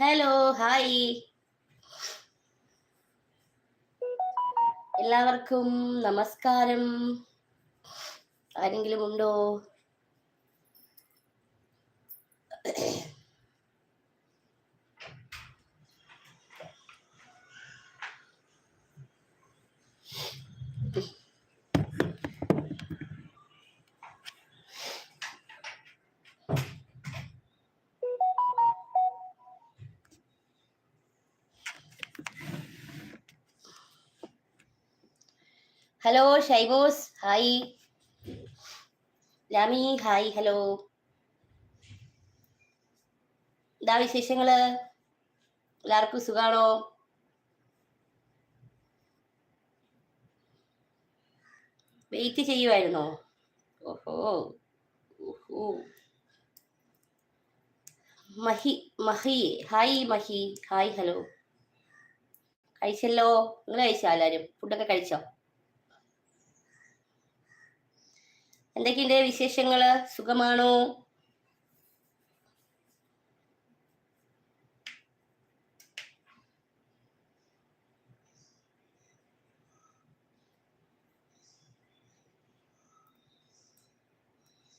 Hello hi എല്ലാവർക്കും നമസ്കാരം. ആരെങ്കിലും ഉണ്ടോ? Hello Shybose hi Lami hi hello എന്താ വിശേഷങ്ങൾ? എല്ലാവർക്കും സുഖാണോ? വെയിറ്റ് ചെയ്യുമായിരുന്നോ ഓഹോ. ഓഹോ. Mahi Mahi. Hi Mahi. Hi hello കഴിച്ചല്ലോ? നിങ്ങൾ കഴിച്ചോ എല്ലാവരും? ഫുഡൊക്കെ കഴിച്ചോ? എന്തൊക്കെയുണ്ട് വിശേഷങ്ങൾ? സുഖമാണോ?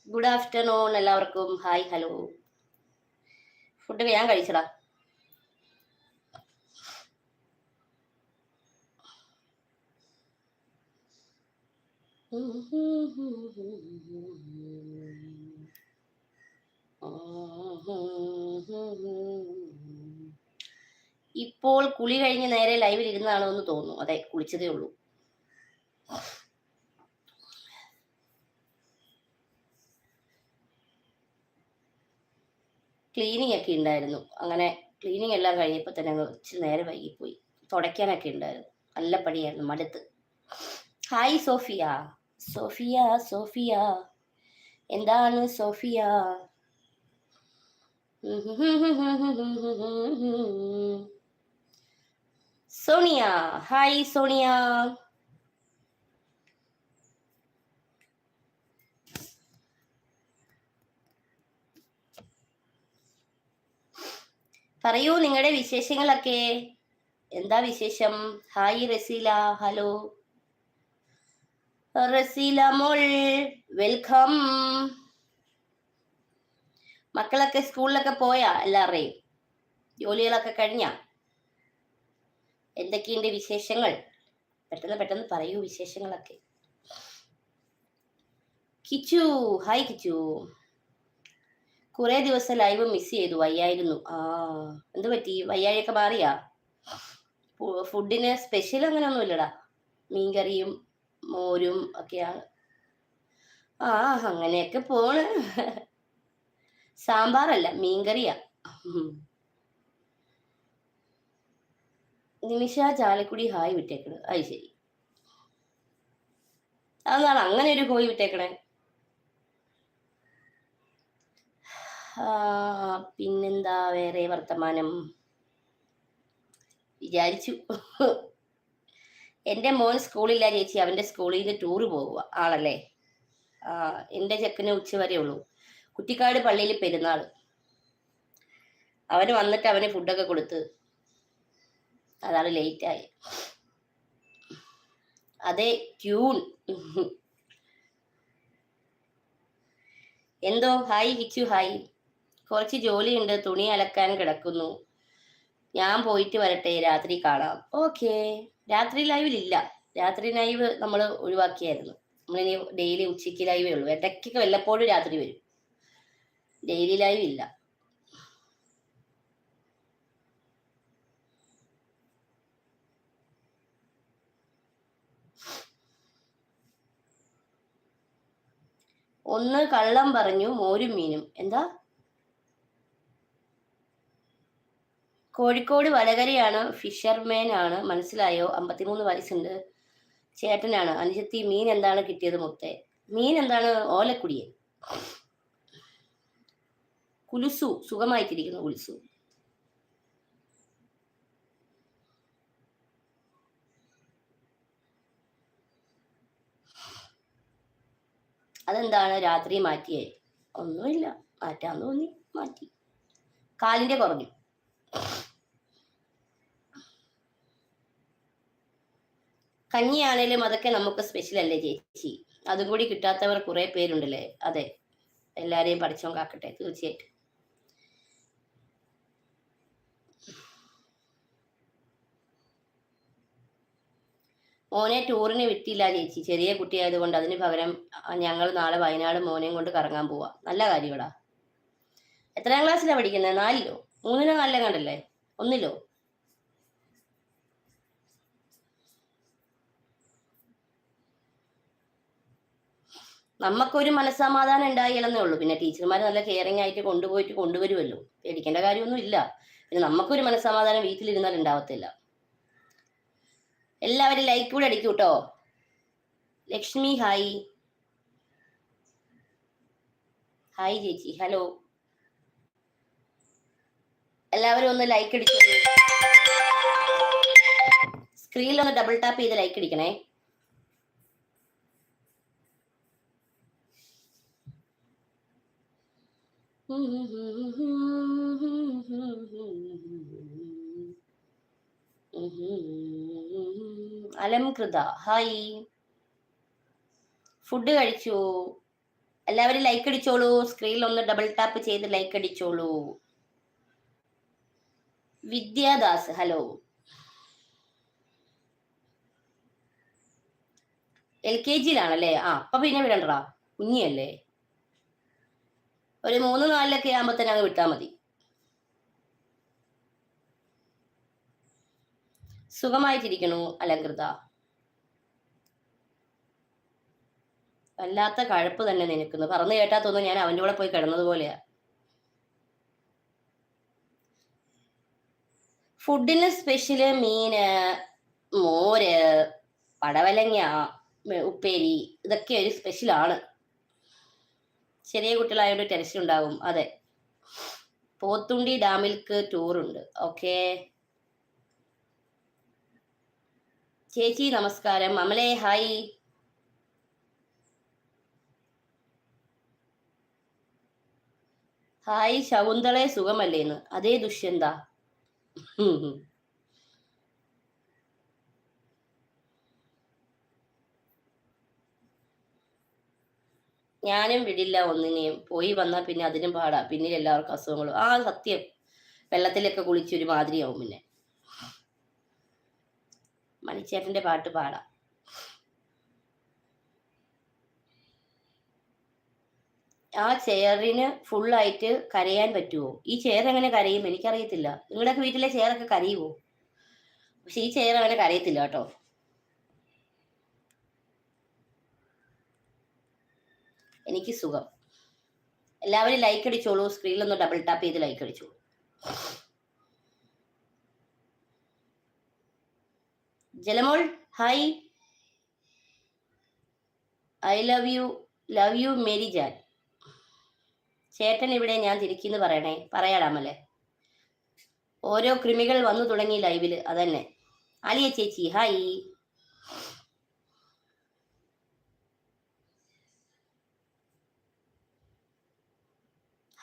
ഗുഡ് ആഫ്റ്റർനൂൺ എല്ലാവർക്കും. ഹായ് ഹലോ ഫുഡ് ഞാൻ കഴിച്ചടാ ഇപ്പോൾ കുളി കഴിഞ്ഞ് നേരെ ലൈവിൽ ഇരുന്നാണോ എന്ന് തോന്നുന്നു. അതെ കുളിച്ചതേ ഉള്ളൂ. ക്ലീനിങ് ഒക്കെ ഉണ്ടായിരുന്നു. അങ്ങനെ ക്ലീനിങ് എല്ലാം കഴിഞ്ഞപ്പോൾ തന്നെ ഇച്ചിരി നേരെ വൈകിപ്പോയി. തുടയ്ക്കാനൊക്കെ ഉണ്ടായിരുന്നു. നല്ല പണിയായിരുന്നു മടുത്ത്. Hi Sophia. Sophia Sophia. എന്താണ് സോഫിയ? സോണിയ ഹായ് സോണിയ. പറയൂ നിങ്ങളുടെ വിശേഷങ്ങളൊക്കെ. എന്താ വിശേഷം? Hi Razeela hello. വെൽക്കം. മക്കളൊക്കെ സ്കൂളിലൊക്കെ പോയാ എല്ലാവരുടെയും ജോലികളൊക്കെ കഴിഞ്ഞ? എന്തൊക്കെയുണ്ട് വിശേഷങ്ങൾ? പെട്ടെന്ന് പെട്ടെന്ന് പറയൂ വിശേഷങ്ങളൊക്കെ. കിച്ചു ഹായ് കിച്ചു. കുറെ ദിവസം ലൈവ് മിസ് ചെയ്തു വയ്യായിരുന്നു. ആ എന്ത് പറ്റി? വയ്യാഴിയൊക്കെ മാറിയാ? ഫുഡിന് സ്പെഷ്യൽ അങ്ങനെ ഒന്നും ഒന്നുമില്ലടാ. മീൻകറിയും മോരും ഒക്കെയാണ് ആ അങ്ങനെയൊക്കെ പോണ്. സാമ്പാറല്ല മീൻകറിയാ. നിമിഷ ചാലക്കുടി ഹായ് വിട്ടേക്കണ്. അത് ശരി. അതാണ് അങ്ങനെ ഒരു ഹോയ് വിട്ടേക്കണേ. പിന്നെന്താ വേറെ വർത്തമാനം? വിചാരിച്ചു. എന്റെ മോൻ സ്കൂളില്ല ചേച്ചി. അവന്റെ സ്കൂളിൽ നിന്ന് ടൂറ് പോവുക ആണല്ലേ ആ എന്റെ ചെക്കന് ഉച്ച വരെ ഉള്ളൂ. കുറ്റിക്കാട് പള്ളിയിൽ പെരുന്നാൾ. അവന് വന്നിട്ട് അവന് ഫുഡൊക്കെ കൊടുത്ത് അതാണ് ലേറ്റായി അതെ ട്യൂൺ എന്തോ ഹായ് ഹിച്ചു ഹായ് കുറച്ച് ജോലിയുണ്ട് തുണി അലക്കാൻ കിടക്കുന്നു. ഞാൻ പോയിട്ട് വരട്ടെ രാത്രി കാണാം. ഓക്കെ രാത്രി ലൈവിലില്ല രാത്രി ലൈവ് നമ്മൾ ഒഴിവാക്കിയായിരുന്നു. നമ്മളിനി ഡെയിലി ഉച്ചയ്ക്ക് ലൈവേ ഉള്ളൂ. ഇടയ്ക്കൊക്കെ വല്ലപ്പോഴും രാത്രി വരും. ഡെയിലി ലൈവ് ഇല്ല. ഒന്ന് കള്ളം പറഞ്ഞു മോരും മീനും. എന്താ? കോഴിക്കോട് വലകരയാണ് ഫിഷർമാൻ ആണ് മനസ്സിലായോ? അമ്പത്തിമൂന്ന് വയസ്സുണ്ട്. ചേട്ടനാണ്. അനുജത്തി മീൻ എന്താണ് കിട്ടിയത് മുത്തേ? മീൻ എന്താണ്? ഓലക്കുടിയൻ. കുലുസു സുഖമായിട്ടിരിക്കുന്നു കുലുസു. അതെന്താണ്? രാത്രി മാറ്റിയേ? ഒന്നുമില്ല. മാറ്റാൻ തോന്നി. മാറ്റി. കാലിന്റെ കുറഞ്ഞു കഞ്ഞിയാണേലും അതൊക്കെ നമുക്ക് സ്പെഷ്യൽ അല്ലേ ചേച്ചി? അതും കൂടി കിട്ടാത്തവർ കുറെ പേരുണ്ടല്ലേ? അതെ. എല്ലാരെയും പഠിച്ചോ കാക്കട്ടെ തീർച്ചയായിട്ടും. മോനെ ടൂറിന് വിട്ടില്ല ചേച്ചി. ചെറിയ കുട്ടിയായതുകൊണ്ട് അതിന് പകരം ഞങ്ങൾ നാളെ വയനാട് മോനെയും കൊണ്ട് കറങ്ങാൻ പോവാ. നല്ല കാര്യമടാ എത്രാം ക്ലാസ്സിലാ പഠിക്കുന്നത് നാലിലോ? മൂന്നിലോ നാലിലോ കണ്ടല്ലേ ഒന്നിലോ? നമുക്കൊരു മനസ്സമാധാനം ഉണ്ടായില്ലെന്നേ ഉള്ളൂ. പിന്നെ ടീച്ചർമാർ നല്ല കെയറിങ് ആയിട്ട് കൊണ്ടുപോയിട്ട് കൊണ്ടുവരുമല്ലോ പേടിക്കേണ്ട കാര്യമൊന്നും ഇല്ല. പിന്നെ നമുക്കൊരു മനസ്സമാധാനം വീട്ടിലിരുന്നാൽ ഉണ്ടാവത്തില്ല. എല്ലാവരും ലൈക്ക് കൂടെ അടിക്കൂ കേട്ടോ ലക്ഷ്മി ഹായ് ഹായ് ചേച്ചി. ഹലോ എല്ലാവരും ഒന്ന് ലൈക്ക് അടിച്ചു. സ്ക്രീനിൽ ഒന്ന് ഡബിൾ ടാപ്പ് ചെയ്ത് ലൈക്ക് അടിക്കണേ. അലംകൃത. ഹായ്. ഫുഡ് കഴിച്ചു. എല്ലാവരും ലൈക്ക് അടിച്ചോളൂ. സ്ക്രീനിൽ ഒന്ന് ഡബിൾ ടാപ്പ് ചെയ്ത് ലൈക്ക് അടിച്ചോളൂ. വിദ്യാദാസ് ഹലോ എൽ കെ ജിയിലാണല്ലേ ആ അപ്പൊ പിന്നെ വിടണ്ടാ. കുഞ്ഞിയല്ലേ? ഒരു മൂന്ന് നാലിലൊക്കെ ആകുമ്പോ തന്നെ അങ്ങ് വിട്ടാ മതി. സുഖമായിട്ടിരിക്കണു അലങ്കൃത വല്ലാത്ത കഴപ്പ് തന്നെ നിനക്കുന്നു. പറഞ്ഞു കേട്ടാ തോന്നുന്നു ഞാൻ അവന്റെ കൂടെ പോയി കിടന്നത് പോലെയാ. ഫുഡിന് സ്പെഷ്യൽ മീന് മോര് പടവലങ്ങ ഉപ്പേരി ഇതൊക്കെ ഒരു സ്പെഷ്യലാണ്. ചെറിയ കുട്ടികളായതുകൊണ്ട് ടെൻഷൻ ഉണ്ടാവും. അതെ. പോത്തുണ്ടി ഡാമിൽക്ക് ടൂറുണ്ട് ഓക്കേ ചേച്ചി നമസ്കാരം. അമലെ ഹായ് ഹായ് ശകുന്തളെ സുഖമല്ലേന്ന്. അതേ ദുഷ്യന്ത. ഞാനും വിടില്ല ഒന്നിനെയും പോയി വന്നാൽ പിന്നെ അതിനും പാടാ. പിന്നെ എല്ലാവർക്കും അസുഖങ്ങളും. ആ സത്യം. വെള്ളത്തിലൊക്കെ കുളിച്ച് ഒരു മാതിരിയാവും പിന്നെ. മണിച്ചേട്ടന്റെ പാട്ട് പാടാം. ആ ചെയറിന് ഫുള്ളായിട്ട് കരയാൻ പറ്റുമോ ഈ ചെയർ എങ്ങനെ കരയും? എനിക്കറിയത്തില്ല. നിങ്ങളുടെയൊക്കെ വീട്ടിലെ ചെയറൊക്കെ കരയുമോ പക്ഷെ ഈ ചെയർ അങ്ങനെ കരയത്തില്ല കേട്ടോ. എനിക്ക് സുഖം. എല്ലാവരും ലൈക്ക് അടിച്ചോളൂ. സ്ക്രീനിൽ ഒന്ന് ഡബിൾ ടാപ്പ് ചെയ്ത് like അടിച്ചോളൂ. Jalamol hi I love you love you Mary ജാൻ. ചേട്ടൻ ഇവിടെ ഞാൻ തിരിക്കുന്നു പറയണേ. പറയാടാമല്ലേ ഓരോ കൃമികൾ വന്നു തുടങ്ങി ലൈവിൽ അതന്നെ. ആലിയ ചേച്ചി hi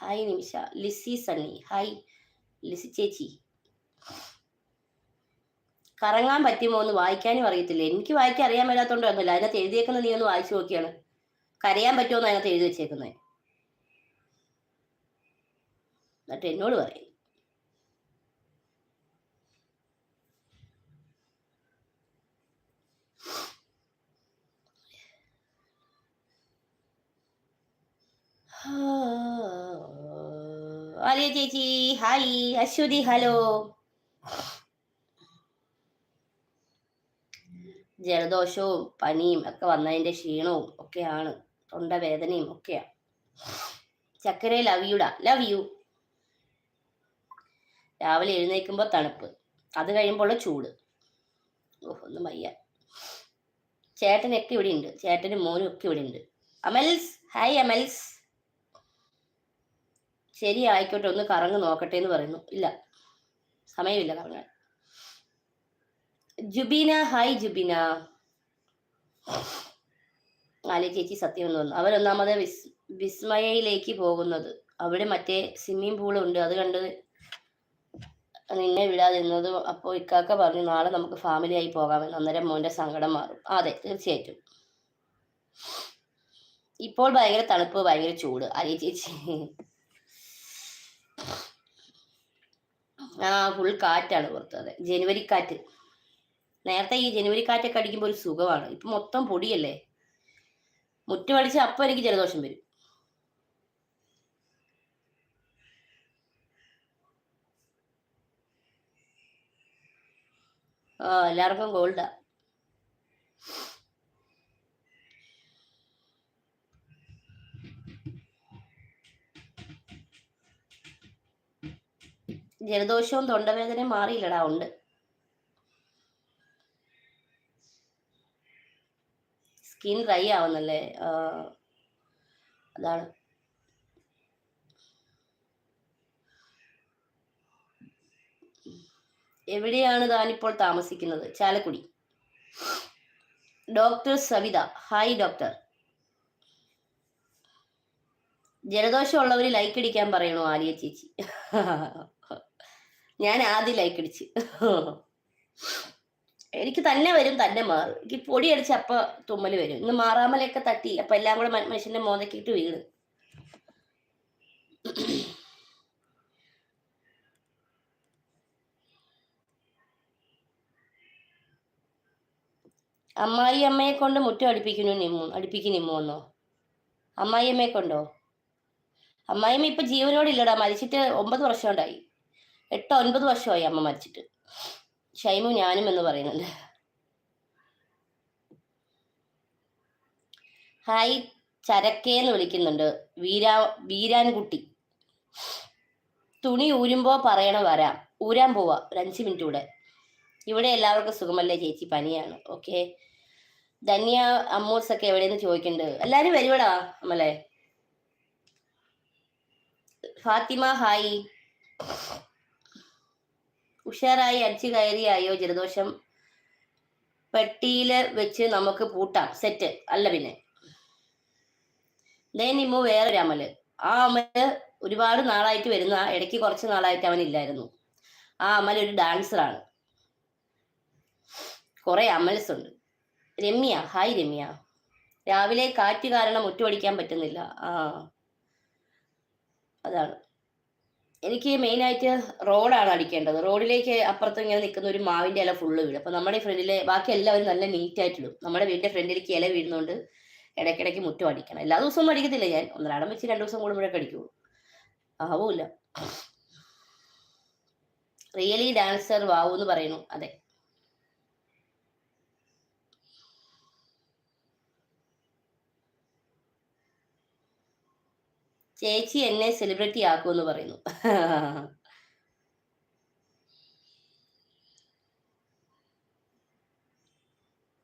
hi Nimisha. Lissy Sunny. Hi. Lissy ചേച്ചി. കറങ്ങാൻ പറ്റുമോ എന്ന് വായിക്കാനും അറിയത്തില്ല. എനിക്ക് വായിക്കാൻ അറിയാൻ മേലാത്തോണ്ടൊന്നുമില്ല അതിനകത്ത് എഴുതിയേക്കുന്നത് നീ ഒന്ന് വായിച്ചു നോക്കിയാണ്. കരയാൻ പറ്റുമോ എന്ന് അതിനകത്ത് എഴുതി വെച്ചേക്കുന്നത് എന്നിട്ട് എന്നോട് പറയും. ആലിയ ചേച്ചി? Hi Aswathy hello. ജലദോഷവും പനിയും ഒക്കെ വന്നതിന്റെ ക്ഷീണവും ഒക്കെയാണ്. തൊണ്ടവേദനയും ഒക്കെയാണ് ചക്കര ലവ് യുടാ ലവ് യു രാവിലെ എഴുന്നേൽക്കുമ്പോൾ തണുപ്പ്. അത് കഴിയുമ്പോൾ ചൂട്. ഓഹ് ഒന്നും വയ്യ. ചേട്ടനൊക്കെ ഇവിടെ ഉണ്ട് ചേട്ടനും മോനും ഒക്കെ ഇവിടെ ഉണ്ട് അമൽസ് ഹായ് അമൽസ്. ശരി ആയിക്കോട്ടെ ഒന്ന് കറങ്ങി നോക്കട്ടെ എന്ന് പറയുന്നു. ഇല്ല സമയമില്ല കറങ്ങാൻ. ജുബീന ഹായ് ജുബീന. ആലി ചേച്ചി സത്യം എന്ന് തോന്നുന്നു അവരൊന്നാമത് വിസ് വിസ്മയയിലേക്ക് പോകുന്നത്. അവിടെ മറ്റേ സ്വിമ്മിംഗ് ഉണ്ട്. അത് കണ്ട് നിന്നെ വിടാതിരുന്നത്. അപ്പോൾ ഇക്കാക്ക പറഞ്ഞു നാളെ നമുക്ക് ഫാമിലി ആയി പോകാമെന്ന്. അന്നേരം മോന്റെ സങ്കടം മാറും. അതെ തീർച്ചയായിട്ടും. ഇപ്പോൾ ഭയങ്കര തണുപ്പ് ഭയങ്കര ചൂട്. അലി ചേച്ചി. ആ ഫുൾ കാറ്റാണ് പുറത്ത് അതെ ജനുവരി കാറ്റ്. നേരത്തെ ഈ ജനുവരി കാറ്റൊക്കെ അടിക്കുമ്പോൾ ഒരു സുഖമാണ്. ഇപ്പൊ മൊത്തം പൊടിയല്ലേ? മുറ്റമടിച്ച് അപ്പം എനിക്ക് ജലദോഷം വരും. ആ എല്ലാവർക്കും ഗോൾഡാ ജലദോഷവും തൊണ്ടവേദനയും മാറിയില്ലടാ ഉണ്ട്. സ്കിൻ ഡ്രൈ ആവുന്നല്ലേ? അതാണ്. എവിടെയാണ് താനിപ്പോൾ താമസിക്കുന്നത്? Chalakudy. Doctor Savitha. Hi doctor. ജലദോഷം ഉള്ളവർ ലൈക്ക് അടിക്കാൻ പറയണോ ആലിയ ചേച്ചി. ഞാൻ ആദ്യം ലൈക്ക് അടിച്ച്. എനിക്ക് തന്നെ വരും തന്നെ മാറും. എനിക്ക് പൊടി അടിച്ച് അപ്പൊ തുമ്മൽ വരും. ഇന്ന് മാറാമലയൊക്കെ തട്ടി അപ്പൊ എല്ലാം കൂടെ മനുഷ്യന്റെ മോതക്കിട്ട് വീണ്. അമ്മായി അമ്മയെ കൊണ്ട് മുറ്റം അടുപ്പിക്കുന്നു നിമ്മു അടുപ്പിക്കും നിമ്മു എന്നോ അമ്മായി അമ്മയെ കൊണ്ടോ? അമ്മായിമ്മ ഇപ്പൊ ജീവനോടില്ലടാ മരിച്ചിട്ട് ഒമ്പത് വർഷം ഉണ്ടായി എട്ടോ ഒൻപത് വർഷമായി അമ്മ മരിച്ചിട്ട്. ഷൈമു ഞാനും എന്ന് പറയുന്നുണ്ട്. ഹായ് ചരക്കേന്ന് വിളിക്കുന്നുണ്ട്. വീരാ വീരാൻകുട്ടി. തുണി ഊരുമ്പോ പറയണ വരാം. ഊരാൻ പോവാ ഒരു അഞ്ച് മിനിറ്റ് കൂടെ. ഇവിടെ എല്ലാവർക്കും സുഖമല്ലേ ചേച്ചി? പനിയാണ്. ഓക്കെ. ധന്യ അമ്മൂസ് ഒക്കെ എവിടെയെന്ന് ചോദിക്കുന്നുണ്ട്. എല്ലാരും വരുവടാ അമ്മലേ. ഫാത്തിമ ഹായ്. ഉഷാറായി അടിച്ചു കയറിയായോ ജലദോഷം? പെട്ടിയിൽ വെച്ച് നമുക്ക് പൂട്ടാം. സെറ്റ് അല്ല പിന്നെ. ദേ വേറെ വേറൊരു അമൽ. ആ അമൽ ഒരുപാട് നാളായിട്ട് വരുന്ന ഇടയ്ക്ക് കുറച്ച് നാളായിട്ട് അവൻ ഇല്ലായിരുന്നു. ആ അമൽ ഒരു ഡാൻസറാണ് കുറെ അമൽസ് ഉണ്ട്. രമ്യ. ഹായ് രമ്യ. രാവിലെ കാറ്റ് കാരണം മുറ്റുപടിക്കാൻ പറ്റുന്നില്ല. ആ. അതാണ്. എനിക്ക് മെയിനായിട്ട് റോഡാണ് അടിക്കേണ്ടത്. റോഡിലേക്ക് അപ്പുറത്ത് ഇങ്ങനെ നിൽക്കുന്ന ഒരു മാവിന്റെ ഇല ഫുള്ള് വീഴും. അപ്പൊ നമ്മുടെ ഫ്രണ്ടിലെ ബാക്കി എല്ലാവരും നല്ല നീറ്റ് ആയിട്ടിടും നമ്മുടെ വീടിന്റെ ഫ്രണ്ടിലേക്ക് ഇല വീഴുന്നതുകൊണ്ട് ഇടയ്ക്കിടയ്ക്ക് മുറ്റം അടിക്കണം. എല്ലാ ദിവസവും അടിക്കത്തില്ല ഞാൻ. ഒന്നരാടം വെച്ച് രണ്ടു ദിവസം കൂടുമ്പോഴൊക്കെ അടിക്കുള്ളൂ. ആവൂല റിയലി ഡാൻസർ വാവു എന്ന് പറയുന്നു. അതെ. ചേച്ചി എന്നെ സെലിബ്രിറ്റി ആക്കുമെന്ന് പറയുന്നു.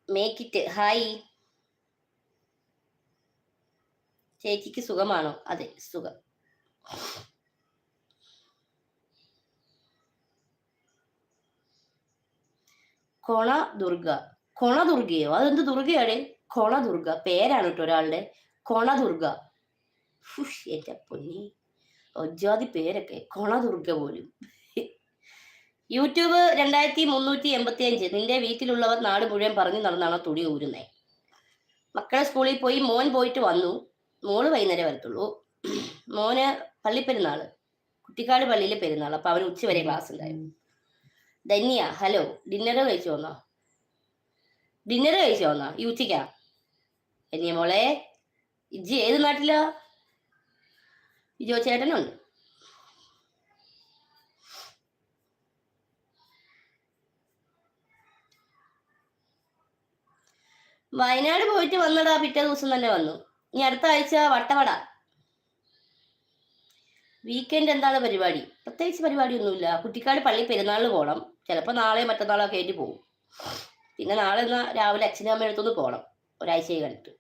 മേക്ക് ഇറ്റ് ഹായ് ചേച്ചിക്ക് സുഖമാണോ? അതെ സുഖം. കൊണ ദുർഗ കൊണ ദുർഗയോ അതെന്ത് ദുർഗയാണ് കൊണ ദുർഗ പേരാണ് കേട്ടോ ഒരാളുടെ. കൊണ ദുർഗ ഫുഷ്, എന്റെ പൊന്നി. ഒജാതി പേരൊക്കെ കൊണ ദുർഗ പോലും. യൂട്യൂബ് രണ്ടായിരത്തി മുന്നൂറ്റി എൺപത്തി അഞ്ച് നിന്റെ വീട്ടിലുള്ളവർ നാട് മുഴുവൻ പറഞ്ഞു നടന്നാണ് തുണി ഊരുന്നേ? മക്കളെ സ്കൂളിൽ പോയി മോൻ പോയിട്ട് വന്നു. മോൾ വൈകുന്നേരം വരത്തുള്ളൂ. മോന് പള്ളിപ്പെരുന്നാൾ കുട്ടിക്കാട് പള്ളിയിലെ പെരുന്നാൾ അപ്പൊ അവന് ഉച്ചവരെ ക്ലാസ് ഉണ്ടായിരുന്നു. ധന്യ ഹലോ ഡിന്നർ കഴിച്ചു വന്നോ? ഡിന്നർ കഴിച്ചു വന്നോ? ഈ ഉച്ചയ്ക്കാ? ധന്യ മോളെ ഇജ്ജി ഏത് നാട്ടിലാ? ഇജോ ചേട്ടനുണ്ട് വയനാട് പോയിട്ട് വന്നടാ പിറ്റേ ദിവസം തന്നെ വന്നു. ഇനി അടുത്ത ആഴ്ച വട്ടവട. വീക്കെൻഡ് എന്താണ് പരിപാടി? പ്രത്യേകിച്ച് പരിപാടിയൊന്നുമില്ല. കുട്ടിക്കാട് പള്ളി പെരുന്നാളിന് പോകണം ചിലപ്പോൾ നാളെ മറ്റന്നാളോ ആയിട്ട് പോകും പിന്നെ നാളെ എന്നാ രാവിലെ അച്ഛനും അമ്മ അടുത്തൊന്ന് പോകണം ഒരാഴ്ചയെ കണ്ടിട്ട്.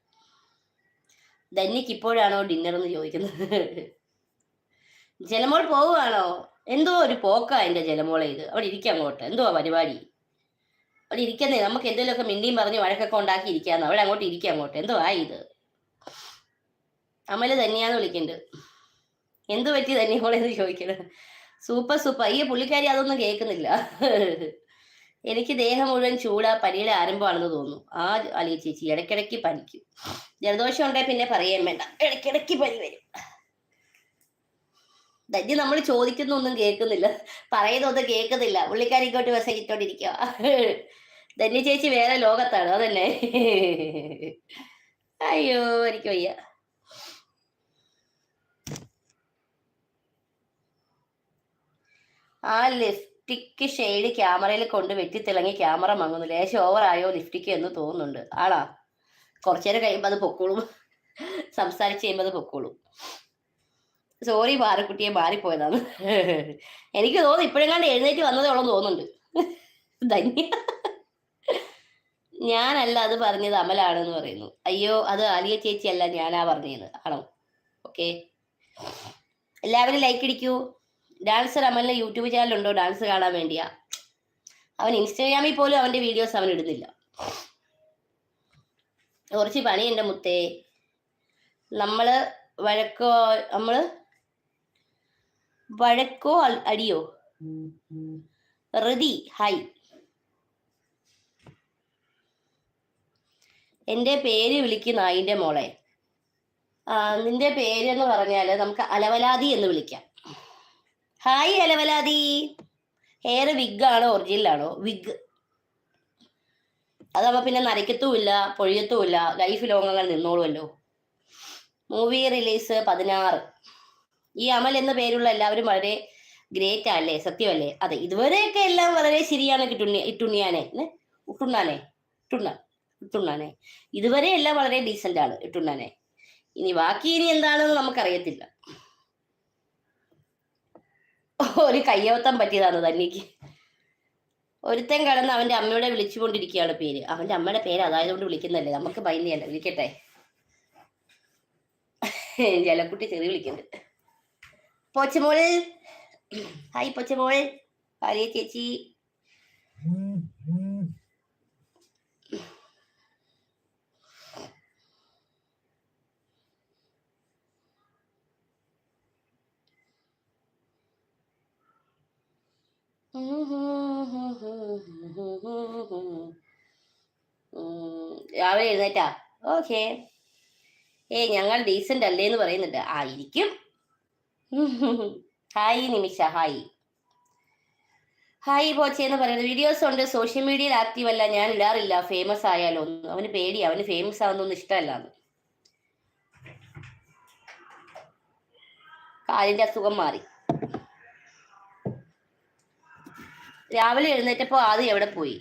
ധന്യക്ക് ഇപ്പോഴാണോ ഡിന്നർ എന്ന് ചോദിക്കുന്നത്? ജലമോൾ പോവുകയാണോ? എന്തോ ഒരു പോക്കാ എന്റെ ജലമോളെ ഇത്. അവിടെ ഇരിക്കാം അങ്ങോട്ട്. എന്തോ പരിപാടി? അവിടെ ഇരിക്കുന്നേ. നമുക്ക് എന്തെങ്കിലുമൊക്കെ മിണ്ടിയും പറഞ്ഞ് വഴക്കൊക്കെ ഉണ്ടാക്കി ഇരിക്കാന്ന്. അവിടെ അങ്ങോട്ട് ഇരിക്കാം അങ്ങോട്ട്. എന്തോ ആയി ഇത്? അമൽ തന്നെയാന്ന് വിളിക്കുന്നുണ്ട്. എന്തു പറ്റി തന്നെ മോളെ എന്ന് ചോദിക്കണം. Super super. ഈ പുള്ളിക്കാരി അതൊന്നും കേൾക്കുന്നില്ല. എനിക്ക് ദേഹം മുഴുവൻ ചൂടാ പനിയുടെ ആരംഭമാണെന്ന് തോന്നുന്നു. ആ അലിയ ചേച്ചി ഇടയ്ക്കിടയ്ക്ക് പനിക്കും. ജലദോഷം ഉണ്ടെങ്കിൽ പിന്നെ പറയാൻ വേണ്ട. ഇടയ്ക്കിടയ്ക്ക് പനി വരും. ദജ്ജി നമ്മൾ ചോദിക്കുന്നൊന്നും കേൾക്കുന്നില്ല. പറയുന്നൊന്നും കേൾക്കുന്നില്ല. പുള്ളിക്കാരി ഇങ്ങോട്ട് മെസ്സേജ് ഇട്ടോണ്ടിരിക്കുക ധന്യ ചേച്ചി വേറെ ലോകത്താണ്. അതന്നെ അയ്യോ എനിക്ക് വയ്യ. ആ ലിഫ്റ്റിക്ക് ഷെയ്ഡ് ക്യാമറയിൽ കൊണ്ട് വെട്ടിത്തിളങ്ങി ക്യാമറ മങ്ങുന്നു. ലേശം ഓവർ ആയോ ലിഫ്റ്റിക്ക് എന്ന് തോന്നുന്നുണ്ട്. ആളാ. കുറച്ചു നേരം കഴിയുമ്പോൾ അത് പൊക്കോളും. സംസാരിച്ച് കഴിയുമ്പോൾ അത് പൊക്കോളും. സോറി ബാലക്കുട്ടിയെ മാറിപ്പോയതാണ്. എനിക്ക് തോന്നുന്നു ഇപ്പോഴെങ്ങാണ്ട് എഴുന്നേറ്റ് വന്നതേ ഉള്ളൂ തോന്നുന്നുണ്ട്. ധന്യ. ഞാനല്ല അത് പറഞ്ഞത് അമലാണെന്ന് പറയുന്നു. അയ്യോ അത് അലിയ ചേച്ചി അല്ല ഞാനാ പറഞ്ഞത്. ആണോ? ഓക്കെ എല്ലാവരും ലൈക്ക് ഇടിക്കൂ. ഡാൻസർ അമലിന് യൂട്യൂബ് ചാനൽ ഉണ്ടോ ഡാൻസ് കാണാൻ വേണ്ടിയാ. അവൻ ഇൻസ്റ്റാഗ്രാമിൽ പോലും അവന്റെ വീഡിയോസ് അവൻ ഇടുന്നില്ല. കുറച്ച് പണിയുണ്ട് മുത്തേ. നമ്മൾ വഴക്കോ നമ്മൾ വഴക്കോ അടിയോ? ഋതി ഹായ്. എന്റെ പേര് വിളിക്കുന്ന നായിന്റെ മോളെ. നിന്റെ പേര് എന്ന് പറഞ്ഞാൽ നമുക്ക് അലവലാതി എന്ന് വിളിക്കാം. ഹായ് അലവലാതി. ഹെയർ വിഗ് ആണോ ഒറിജിനൽ ആണോ? വിഗ് അതാവുമ്പോ പിന്നെ നരയ്ക്കത്തുമില്ല പൊഴിയത്തുമില്ല ലൈഫ് ലോങ് നിന്നോളുമല്ലോ മൂവി റിലീസ് പതിനാറ്. ഈ അമൽ എന്ന പേരുള്ള എല്ലാവരും വളരെ ഗ്രേറ്റ് അല്ലേ സത്യമല്ലേ? അതെ ഇതുവരെയൊക്കെ എല്ലാം വളരെ ശരിയാണ് കിട്ടുണ്ണി ഇട്ടുണ്ണിയാനെ ഇട്ടുണ്ണാനെ ഇട്ടുണ്ണ ഇട്ടുണ്ണാനെ ഇതുവരെ എല്ലാം വളരെ ഡീസന്റ് ആണ് ഇട്ടുണ്ണാനെ ഇനി ബാക്കി ഇനി എന്താണെന്ന് നമുക്കറിയത്തില്ല. ഒരു കയ്യവത്തം പറ്റിയതാണ് തന്നിക്ക്. ഒരുത്തൻ കടന്ന് അവന്റെ അമ്മയുടെ വിളിച്ചുകൊണ്ടിരിക്കുകയാണ് പേര്. അവന്റെ അമ്മയുടെ പേര് അതായതുകൊണ്ട് വിളിക്കുന്നല്ലേ നമുക്ക് ഭയന്നിയല്ല വിളിക്കട്ടെ? ജലക്കുട്ടി ചെറിയ വിളിക്കുന്നുണ്ട്. പോച്ചമോൾ ഹായ് പോച്ചമോൾ ഭാര്യ ചേച്ചി രാവിലെ എഴുന്നേറ്റാ? ഓക്കെ. ഏയ് ഞങ്ങൾ ഡീസന്റ് അല്ലേ എന്ന് പറയുന്നുണ്ട്. ആയിരിക്കും ഹായ് നിമിഷ ഹായ്. ഹായ് പോച്ചെ എന്ന് പറയുന്നത്. വീഡിയോസ് ഉണ്ട്. സോഷ്യൽ മീഡിയയിൽ ആക്റ്റീവ് അല്ല. ഞാൻ ഇടാറില്ല. ഫേമസ് ആയാലോ അവന് പേടി അവന് ഫേമസ് ആവുന്നൊന്നും ഇഷ്ടമല്ല കാലിന്റെ അസുഖം മാറി. രാവിലെ എഴുന്നേറ്റപ്പോ ആദ്യം എവിടെ പോയി?